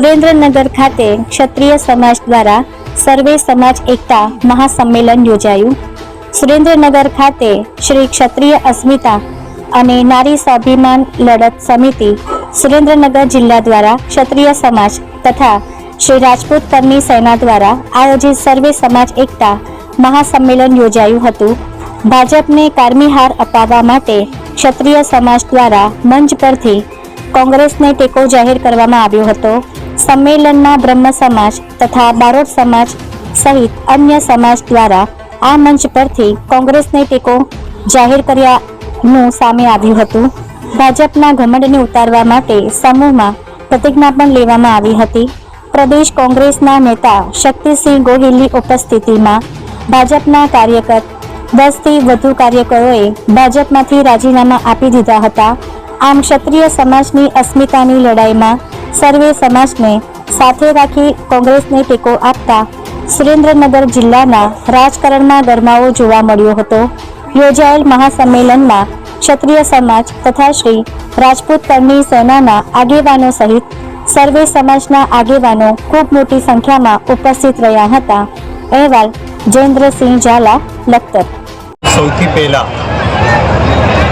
સુરેન્દ્રનગર ખાતે ક્ષત્રિય સમાજ દ્વારા સર્વે સમાજ એકતા મહાસંમેલન યોજાયું. સુરેન્દ્રનગર ખાતે શ્રી ક્ષત્રિય અસ્મિતા અને નારી સ્વાભિમાન લડત સમિતિ સુરેન્દ્રનગર જિલ્લા દ્વારા ક્ષત્રિય સમાજ તથા શ્રી રાજપૂત કરની સેના દ્વારા આયોજિત સર્વે સમાજ એકતા મહાસંમેલન યોજાયું હતું. ભાજપને કારમી હાર અપાવવા માટે ક્ષત્રિય સમાજ દ્વારા મંચ પરથી કોંગ્રેસને ટેકો જાહેર કરવામાં આવ્યો હતો. સંમેલનમાં બ્રહ્મ સમાજ તથા બારોટ સમાજ સહિત અન્ય સમાજ દ્વારા આ મંચ પરથી કોંગ્રેસને ટેકો જાહેર કર્યાનું સામે આવ્યું હતું. ભાજપના ઘમંડને ઉતારવા માટે સમૂહમાં પ્રતિજ્ઞા પણ લેવામાં આવી હતી. પ્રદેશ કોંગ્રેસના નેતા શક્તિસિંહ ગોહિલની ઉપસ્થિતિમાં ભાજપના કાર્યકર દસથી વધુ કાર્યકરોએ ભાજપમાંથી રાજીનામા આપી દીધા હતા. આમ ક્ષત્રિય સમાજની અસ્મિતાની લડાઈમાં સર્વે સમાજને સાથે રાખી કોંગ્રેસને ટેકો આપતા સુરેન્દ્રનગર જિલ્લાના રાજકારણમાં ગરમાવો જોવા મળ્યો હતો. યોજાયેલ મહાસંમેલનમાં ક્ષત્રિય સમાજ તથા શ્રી રાજપૂત કરની સેનાના આગેવાનો સહિત સર્વે સમાજના આગેવાનો ખૂબ મોટી સંખ્યામાં ઉપસ્થિત રહ્યા હતા. અહેવાલ જયેન્દ્રસિંહ ઝાલા લખતર. સૌથી પહેલાં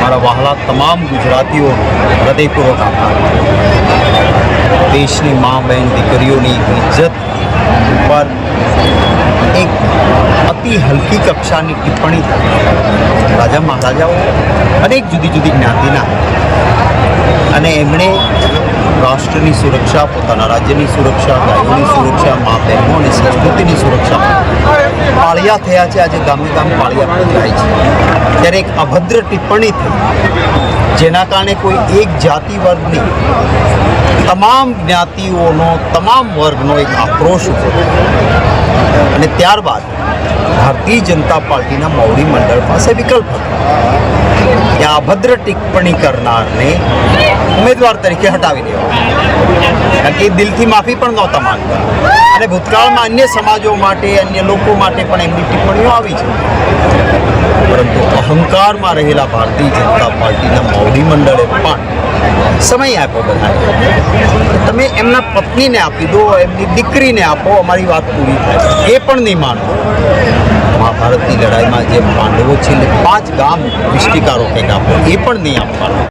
મારા વહાલા તમામ ગુજરાતીઓ હૃદયપૂર્વક આભાર. દેશની મા બહેન દીકરીઓની ઇજ્જત ઉપર એક અતિ હલકી કક્ષાની ટિપ્પણી રાજા મહારાજાઓ અનેક જુદી જુદી જ્ઞાતિના અને એમણે રાષ્ટ્રની સુરક્ષા, પોતાના રાજ્યની સુરક્ષા, ગાયોની સુરક્ષા, મા બહેનો અને સંસ્કૃતિની સુરક્ષા પાળિયા થયા છે. આજે ગામે ગામ પાળિયા પણ થાય છે. ત્યારે એક અભદ્ર ટિપ્પણી થઈ, જેના કારણે કોઈ એક જાતિ વર્ગની તમામ જ્ઞાતિઓનો, તમામ વર્ગનો એક આક્રોશ ઊભો. અને ત્યારબાદ ભારતીય જનતા પાર્ટીના મૌરી મંડળ પાસે વિકલ્પ કે અભદ્ર ટિપ્પણી કરનારને ઉમેદવાર તરીકે હટાવી દેવા એ દિલથી માફી પણ નહોતા માંગતા. અને ભૂતકાળમાં અન્ય સમાજો માટે, અન્ય લોકો માટે પણ એમની ટિપ્પણીઓ આવી છે. પરંતુ અહંકારમાં રહેલા ભારતીય જનતા પાર્ટીના મૌલી મંડળે પણ સમય આપ્યો બધાને. તમે એમના પત્નીને આપી દો, એમની દીકરીને આપો, અમારી વાત પૂરી થાય. એ પણ નહીં માનો. મહાભારતની લડાઈમાં જે પાંડવો છે પાંચ ગામ વિષ્ટિકારો કંઈક આપો, એ પણ નહીં આપવાના.